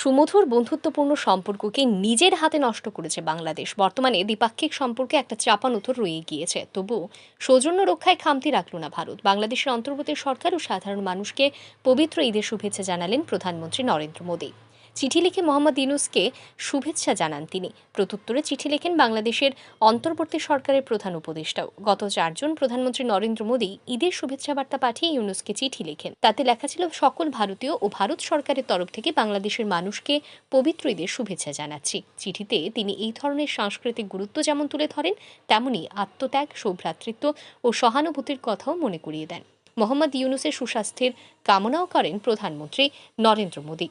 সুমধুর বন্ধুত্বপূর্ণ সম্পর্ককে নিজের হাতে নষ্ট করেছে বাংলাদেশ। বর্তমানে দ্বিপাক্ষিক সম্পর্কে একটা চাপানুতর রয়ে গিয়েছে। তবু সৌজন্য রক্ষায় খামতি রাখল না ভারত। বাংলাদেশের অন্তর্বর্তী সরকার ও সাধারণ মানুষকে পবিত্র ঈদের শুভেচ্ছা জানালেন প্রধানমন্ত্রী নরেন্দ্র মোদী। চিঠি লিখে মোহাম্মদ ইউনুসকে শুভেচ্ছা জানান তিনি। প্রত্যুত্তরে চিঠি লেখেন বাংলাদেশের অন্তর্বর্তী সরকারের প্রধান উপদেষ্টাও। গত চারজন প্রধানমন্ত্রী নরেন্দ্র মোদী ঈদের শুভেচ্ছা বার্তা পাঠিয়ে ইউনুসকে চিঠি লেখেন। তাতে লেখা ছিল, সকল ভারতীয় ও ভারত সরকারের তরফ থেকে বাংলাদেশের মানুষকে পবিত্র ঈদের শুভেচ্ছা জানাচ্ছি। চিঠিতে তিনি এই ধরনের সাংস্কৃতিক গুরুত্ব যেমন তুলে ধরেন, তেমনি আত্মত্যাগ সৌভ্রাতৃত্ব ও সহানুভূতির কথাও মনে করিয়ে দেন। মোহাম্মদ ইউনুসের সুস্বাস্থ্যের কামনাও করেন প্রধানমন্ত্রী নরেন্দ্র মোদী।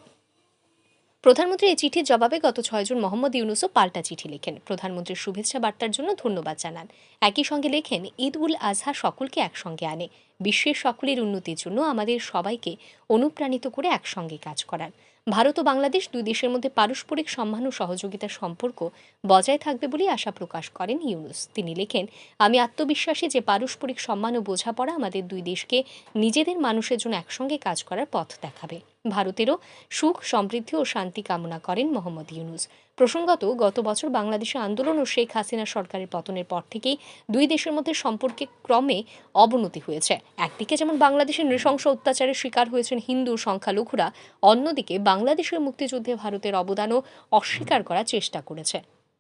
প্রধানমন্ত্রী এই চিঠির জবাবে গত ছয়জন মোহাম্মদ ইউনুসও পাল্টা চিঠি লেখেন। প্রধানমন্ত্রীর শুভেচ্ছা বার্তার জন্য ধন্যবাদ জানান। একই সঙ্গে লেখেন, ঈদ উল আজহা সকলকে একসঙ্গে আনে। বিশ্বের সকলের উন্নতির জন্য আমাদের সবাইকে অনুপ্রাণিত করে একসঙ্গে কাজ করার। ভারত ও বাংলাদেশ দুই দেশের মধ্যে পারস্পরিক সম্মান ও সহযোগিতার সম্পর্ক বজায় থাকবে বলে আশা প্রকাশ করেন ইউনুস। তিনি লেখেন, আমি আত্মবিশ্বাসী যে পারস্পরিক সম্মান ও বোঝাপড়া আমাদের দুই দেশকে নিজেদের মানুষের জন্য একসঙ্গে কাজ করার পথ দেখাবে। ভারতেরও সুখ, সমৃদ্ধি ও শান্তি কামনা করেন মোহাম্মদ ইউনুস। প্রসঙ্গত, গত বছর বাংলাদেশে আন্দোলন ও শেখ হাসিনা সরকারের পতনের পর থেকেই দুই দেশের মধ্যে সম্পর্কে ক্রমে অবনতি হয়েছে। একদিকে যেমন বাংলাদেশের নৃশংস অত্যাচারের শিকার হয়েছেন হিন্দু সংখ্যালঘুরা, অন্যদিকে বাংলাদেশের মুক্তিযুদ্ধে ভারতের অবদানও অস্বীকার করার চেষ্টা করেছে।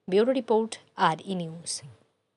ব্যুরো রিপোর্ট, আর ই নিউজ।